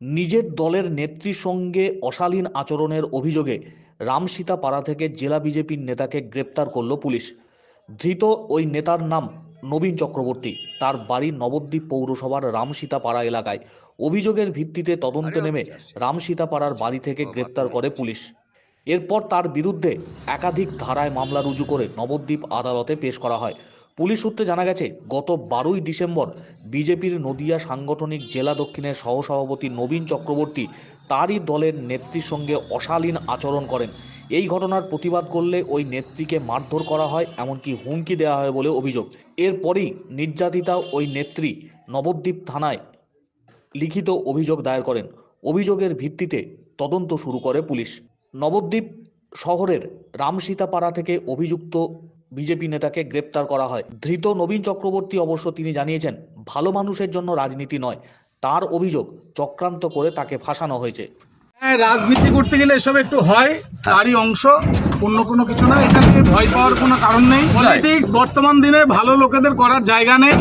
নিজের দলের নেত্রীর সঙ্গে অশালীন আচরণের অভিযোগে রামসীতা পাড়া থেকে জেলা বিজেপির নেতাকে গ্রেপ্তার করল পুলিশ। ধৃত ওই নেতার নাম নবীন চক্রবর্তী। তার বাড়ি নবদ্বীপ পৌরসভার রামসীতা পাড়া এলাকায়। অভিযোগের ভিত্তিতে তদন্তে নেমে রামসীতা পাড়ার বাড়ি থেকে গ্রেপ্তার করে পুলিশ। এরপর তার বিরুদ্ধে একাধিক ধারায় মামলা রুজু করে নবদ্বীপ আদালতে পেশ করা হয়। পুলিশ সূত্রে জানা গেছে, গত বারোই ডিসেম্বর বিজেপির নদিয়া সাংগঠনিক জেলা দক্ষিণের সহসভাপতি নবীন চক্রবর্তী তারই দলের নেত্রীর সঙ্গে অশালীন আচরণ করেন। এই ঘটনার প্রতিবাদ করলে ওই নেত্রীকে মারধর করা হয়, এমনকি হুমকি দেওয়া হয় বলে অভিযোগ। এরপরই নির্যাতিতা ওই নেত্রী নবদ্বীপ থানায় লিখিত অভিযোগ দায়ের করেন। অভিযোগের ভিত্তিতে তদন্ত শুরু করে পুলিশ। নবদ্বীপ শহরের রামসীতাপাড়া থেকে অভিযুক্ত বিজেপি নেতাকে গ্রেপ্তার করা হয়। ধৃত নবীন চক্রবর্তী অবশ্য তিনি জানিয়েছেন ভালো মানুষের জন্য রাজনীতি নয়। তার অভিযোগ চক্রান্ত করে তাকে ফাঁসানো হয়েছে। হ্যাঁ রাজনীতি করতে গেলে এসব একটু হয় তারই অংশ অন্য কোনো কিছু না। এটা নিয়ে ভয় পাওয়ার কোনো কারণ নেই। পলিটিক্স বর্তমান দিনে ভালো লোকেদের করার জায়গা নেই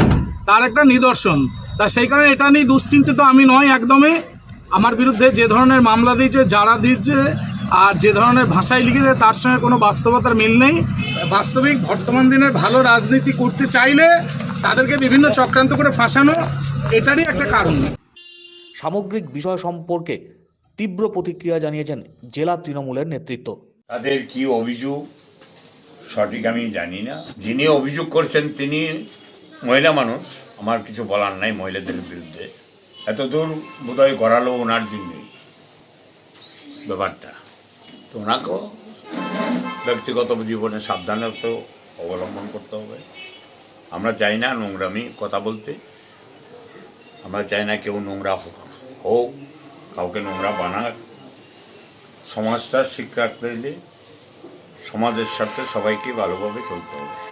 তার একটা নিদর্শন। তা সেই কারণে এটা নিয়ে দুশ্চিন্তিত আমি নয় একদমই। আমার বিরুদ্ধে যে ধরনের মামলা দিয়েছে যারা দিয়েছে আর যে ধরনের ভাষায় লিখেছে তার সঙ্গে কোনো বাস্তবতার মিল নেই। বাস্তবিক বর্তমান দিনে ভালো রাজনীতি করতে চাইলে তাদেরকে বিভিন্ন চক্রান্ত করে ফাঁসানো এটারই একটা কারণ। সামগ্রিক বিষয় সম্পর্কে তীব্র প্রতিক্রিয়া জানিয়েছেন জেলা তৃণমূলের নেতৃত্ব। তাদের কি অভিযোগ? সঠিক আমি জানি না। যিনি অভিযোগ করছেন তিনি মহিলা মানুষ। আমার কিছু বলার নাই মহিলাদের বিরুদ্ধে। এত দূর বোধহয় গড়ালো ওনার জন্যই ব্যাপারটা। তো ওনাকেও ব্যক্তিগত জীবনে সাবধানতা অবলম্বন করতে হবে। আমরা চাই না নোংরামি কথা বলতে। আমরা চাই না কেউ নোংরা হোক, কাউকে নোংরা বানাক। সমাজটা শিক্ষা হলে সমাজের সাথে সবাইকে ভালোভাবে চলতে হবে।